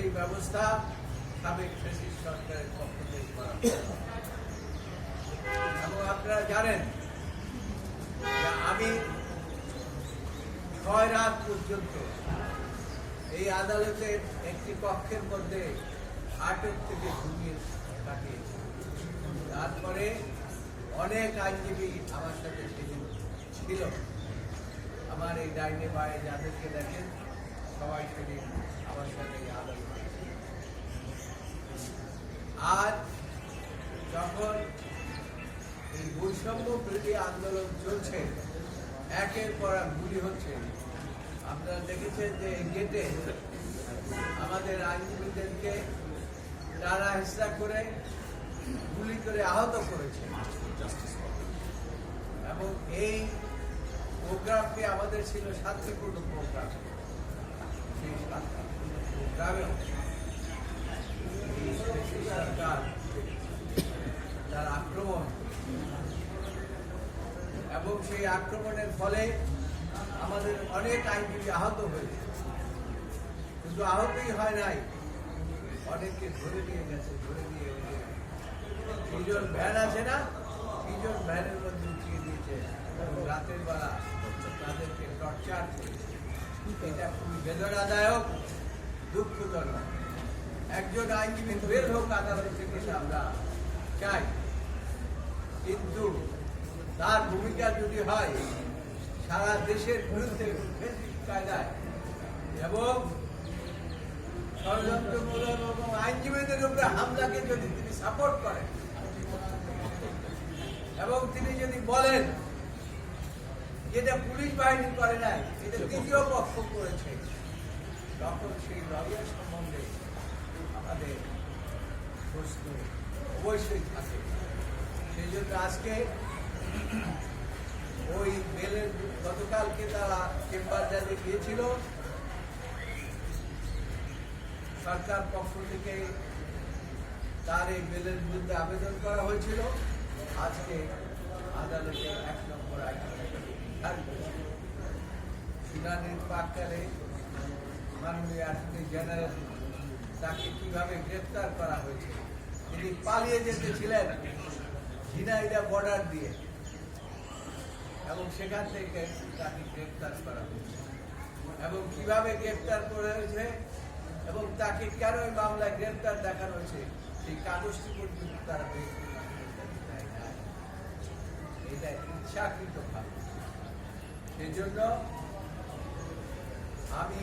সেই ব্যবস্থা সাবেক ফেসিস সরকারের পক্ষ থেকে করা এবং আপনারা জানেন আমি ছয় রাত পর্যন্ত এই আদালতের একটি কক্ষের মধ্যে আটক থেকে ঘুমিয়ে কাটিয়েছি। তারপরে অনেক আইনজীবী আমার সাথে সেদিন ছিল। আমার এই ডাইনে বায়ে যাদেরকে দেখেন, সবাই সেদিন আর যখন এই বৈষম্য বিরোধী আন্দোলন চলছে, একের পর গুলি হচ্ছে। আপনারা দেখেছেন যে গেটে আমাদের আইনজীবীদেরকে তারা হিসা করে, গুলি করে আহত করেছে। এবং এই প্রোগ্রামটি আমাদের ছিল শান্তিপূর্ণ প্রোগ্রাম সেই শান্তিপূর্ণ এবং সেই আক্রমণের ফলে আমাদের অনেক আইনজীবী আহত হয়েছে। কিন্তু আহতই হয় নাই। অনেককে ধরে নিয়ে গেছে, ধরে নিয়ে তিনজন ভ্যান আছে না। তিনজন ভ্যানের মধ্যে উঠিয়ে দিয়েছে, রাতের বেলা তাদেরকে টর্চার করেছে এটা খুবই বেদনাদায়ক। দুঃখজনক। একজন আইনজীবী বের হোক আদালত থেকে আমরা চাই। কিন্তু তার ভূমিকা যদি হয়, সারা দেশের বিরুদ্ধে কায়দায় এবং ষড়যন্ত্রমূলক এবং আইনজীবীদের উপরে হামলাকে যদি তিনি সাপোর্ট করেন, এবং তিনি যদি বলেন যেটা পুলিশ বাহিনী করে নাই, এটা তৃতীয় পক্ষ করেছে তখন সেই লবিয়ার সম্বন্ধে আমাদের প্রশ্ন অবশ্যই থাকে। সেই জন্য আজকে ওই বেলের গতকালকে তারা চেম্বার জাজে গিয়েছিল, সরকার পক্ষ থেকে তার এই বেলের বিরুদ্ধে আবেদন করা হয়েছিল। আজকে আদালতে এক নম্বর আইনে শুনানির প্রাককালে মাননীয় অ্যাটর্নি জেনারেল, তাকে কীভাবে গ্রেপ্তার করা হয়েছে? তিনি পালিয়ে যেতেছিলেন ঝিনাইদা বর্ডার দিয়ে এবং সেখান থেকে তাকে গ্রেপ্তার করা হয়েছে। এবং কীভাবে গ্রেপ্তার করা হয়েছে এবং তাকে কেন এই মামলায় গ্রেপ্তার দেখানো হয়েছে, সেই কাগজটি পর্যন্ত তারা এটা ইচ্ছাকৃত ভাবে সেই জন্য আমি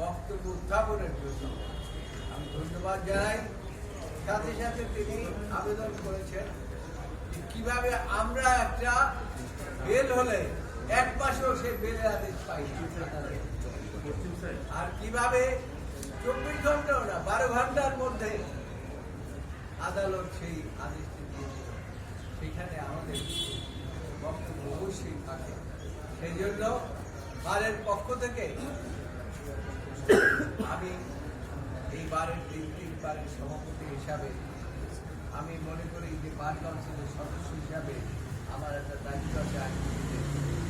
বক্তব্য উত্থাপনের জন্য আমি ধন্যবাদ জানাই। সাথে সাথে তিনি আবেদন করেছেন কীভাবে আমরা একটা বেল হলে এক মাসেও সে বেলের আদেশ পাই। আর কীভাবে চব্বিশ ঘন্টাও না, বারো ঘণ্টার মধ্যে আদালত সেই আদেশটি দিয়েছিল সেখানে আমাদের বক্তব্য অবশ্যই থাকে। সেই জন্য বারের পক্ষ থেকে আমি এই বারের তিন তিন বারের সভাপতি হিসাবে আমি মনে করি যে বার কাউন্সিলের সদস্য হিসাবে আমার একটা দায়িত্ব আছে